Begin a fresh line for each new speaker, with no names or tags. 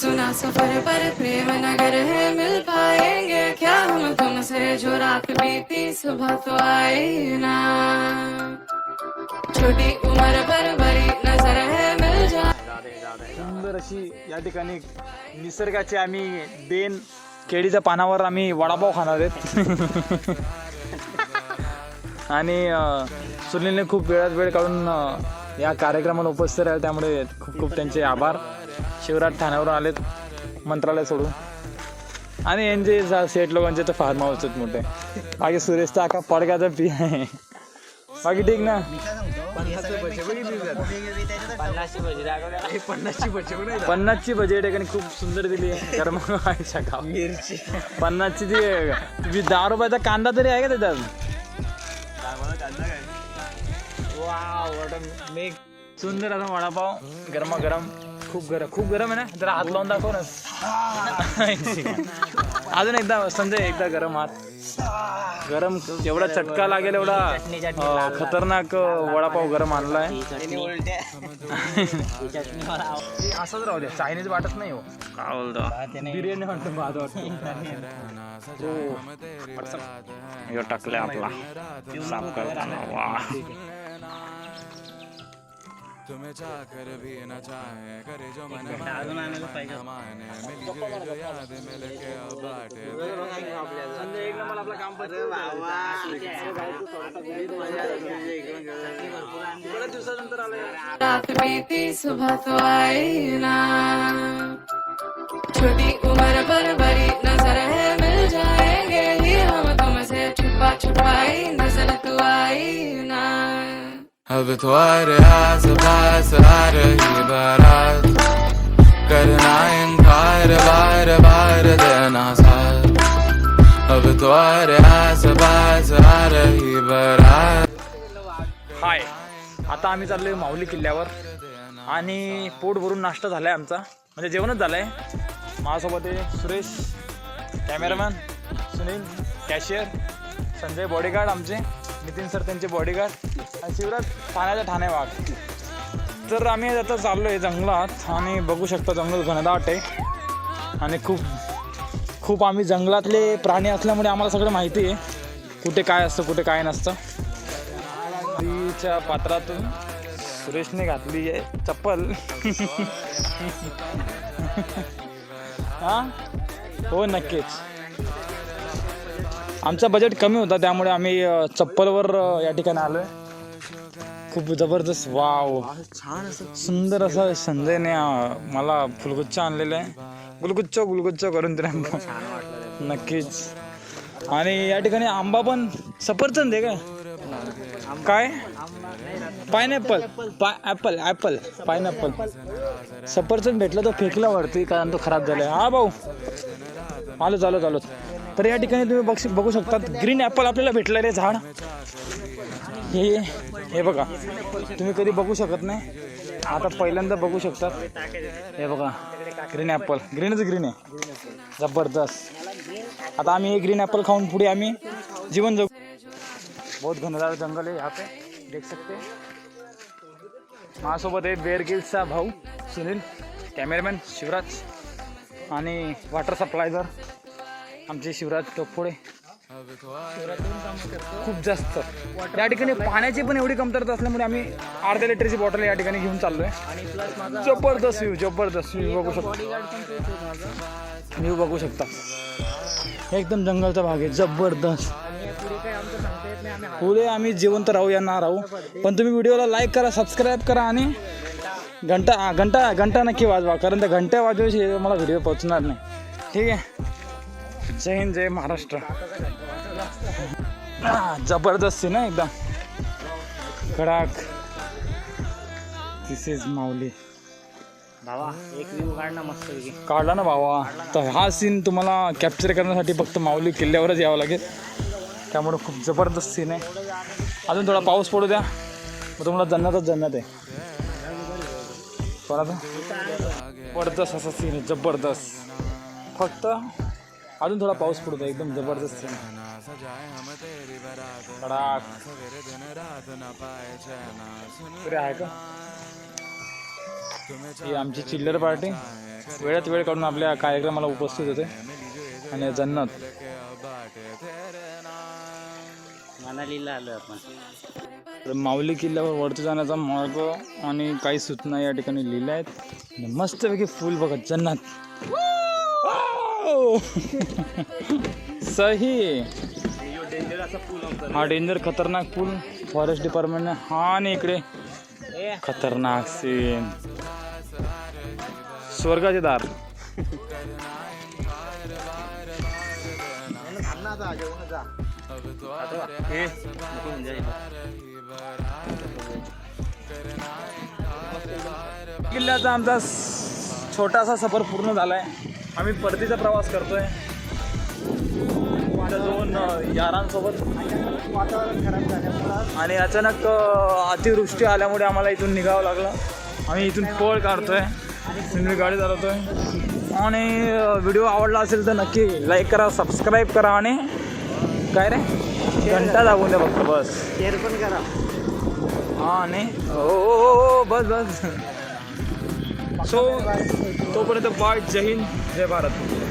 सुना सफर पर प्रेम नगर है मिल पाएंगे क्या हम तुमसे? जो रात बीती सुबह तो आई ना। छोटी उम्र पर बड़ी नजर है मिल जा
सुंदर अशी या ठिकाणी निसर्गाचे आम्ही देन केळीच्या पानावर आम्ही वडापाव खाणार आहेत. आणि सुनीलने खूप वेळात वेळ काढून या कार्यक्रमाला उपस्थित राहिले त्यामुळे खूप खूप त्यांचे आभार. शिवराज ठाण्यावरून आलेत मंत्रालय सोडून. आणि यांचे सेठ लोकांचे तर फार्म हाऊस आहेत मोठे. बाकी सुरेशचा आका पडक्याचा पी आहे. बाकी ठीक ना? पन्नासची बजेट आहे खूप सुंदर दिली आहे. कर्म गाव पन्नासची ती दहा रुपयाचा कांदा तरी आहे का त्याच्यात सुंदर असा वडापाव गरमा गरम खूप गरम खूप गरम आहे ना? जरा हात लावून दाखव ना. अजून एकदा संजय एकदा गरम हात. गरम एवढा चटका लागेल एवढा. खतरनाक वडापाव गरम आणलाय. असंच राहू द्या चायनीज वाटत नाही हो. काय बोलतो? बिर्याणी वाटतो भात वाटतो. टाकले आपला. साफ करताना. वा.
तुम्हें चाहकर भी न चाहे करे जो मन माने माने मिल जुल जो याद मिल के अब बाटे
एक नंबर आपलं काम आलं
रात बीती सुबह तो आई ना। छोटी उम्र पर बड़ी
अब तो आ रहा पास आ रही बारात करना इनकार बार बार देना साथ अब तो आ रहा पास आ रही बारात
हाय. आता आम्ही चाललोय माऊली किल्ल्यावर. आणि पोट भरून नाश्ता झालाय आमचा. म्हणजे जेवणच झालंय. माझ्यासोबत आहे Suresh cameraman Sunil cashier Sanjay bodyguard आमचे. नितीन सर त्यांचे बॉडीगार्ड आणि शिवराज ठाण्याचा ठाणे वाघ तर आम्ही आता चाललो आहे जंगलात आणि बघू शकता जंगल घनदाट आहे. आणि खूप खूप आम्ही जंगलातले प्राणी असल्यामुळे आम्हाला सगळं माहिती आहे. कुठे काय असतं कुठे काय नसतं. नदीच्या पात्रातून सुरेशने घातली आहे चप्पल. हा? हो नक्कीच. आमचा बजेट कमी होता त्यामुळे आम्ही चप्पलवर या ठिकाणी आलोय. खूप जबरदस्त वाव. छान असं सुंदर असं संजयने मला फुलगुच्छ आणलेलं आहे. गुलगुच्छ गुलगुच्छ करून तरी नक्कीच. आणि या ठिकाणी आंबा पण सफरचंद आहे काय? काय? पायनॅपल. पाय ॲपल ॲपल पायनॅपल. सफरचंद भेटलं तर फेकला वरती कारण तो खराब झालाय. हा भाऊ. आलो चालो चालो तर या ठिकाणी तुम्ही बघ बघू शकता ग्रीन ॲपल आपल्याला भेटलं रे झाड. हे हे बघा तुम्ही कधी बघू शकत नाही. आता पहिल्यांदा बघू शकतात. हे बघा ग्रीन ॲपल ग्रीनच ग्रीन आहे. जबरदस्त. आता आम्ही हे ग्रीन ॲपल खाऊन पुढे आम्ही जीवन जगू. बहुत घनदार जंगल आहे यहाँ पे देख सकते माझ्यासोबत आहे बेअर गिल्सचा भाऊ सुनील कॅमेरामॅन शिवराज आणि वॉटर सप्लायझर आमचे शिवराज टोकफोडे खूप जास्त. या ठिकाणी पाण्याची पण एवढी कमतरता असल्यामुळे आम्ही अर्ध्या लिटरची बॉटल या ठिकाणी घेऊन चाललोय. जबरदस्त व्ह्यू जबरदस्त व्ह्यू बघू शकता. व्ह्यू बघू शकता. एकदम जंगलचा भाग आहे. जबरदस्त. पुढे आम्ही जिवंत राहू या ना राहू पण तुम्ही व्हिडिओला लाईक करा सबस्क्राईब करा आणि घंटा घंटा घंटा नक्की वाजवा. कारण त्या घंट्या वाजवायची मला व्हिडिओ पोहोचणार नाही. ठीक आहे? जय हिंद जय महाराष्ट्र. जबरदस्ती ना एकदम. कडाक दिस इज माऊली
भावा एक व्ह्यू काढ ना मस्त
काढला ना भावा. तर हा सीन तुम्हाला कॅप्चर करण्यासाठी फक्त माऊली किल्ल्यावरच यावं लागेल. त्यामुळे खूप जबरदस्त सीन आहे. अजून थोडा पाऊस पडू द्या. मग तुम्हाला जन्नतच जन्नत आहे. जबरदस्त असा सीन आहे जबरदस्त. फक्त अजून थोडा पाऊस पडतो एकदम जबरदस्त आहे का? ही आमची चिल्लर पार्टी. वेळात वेळ काढून आपल्या कार्यक्रमाला उपस्थित होते. आणि जन्नत.
मनालीला आलो आपण
माऊली किल्ल्यावर वरती जाण्याचा मार्ग आणि काही सूचना या ठिकाणी लिहिल्या आहेत. मस्तपैकी फुल बघत जन्नत. वाव! सही. हा डेंजर खतरनाक पूल फॉरेस्ट डिपार्टमेंटने हा आणि इकडे. खतरनाक सीन स्वर्गाचे दार. किल्ल्याचा आमचा छोटासा सफर पूर्ण झालाय. आम्ही परतीचा प्रवास करतोय. माझ्या दोन यारांसोबत. आणि अचानक अतिवृष्टी आल्यामुळे आम्हाला इथून निघावं लागलं. आम्ही इथून पळ काढतोय. मी गाडी चालवतोय. आणि व्हिडिओ आवडला असेल तर नक्की लाईक करा सबस्क्राईब करा आणि काय रे? घंटा दाबून द्या फक्त बस.
शेअर पण करा.
हा नाही हो हो, हो हो, बस बस. सो तोपर्यंत बाय जय हिंद जय भारत.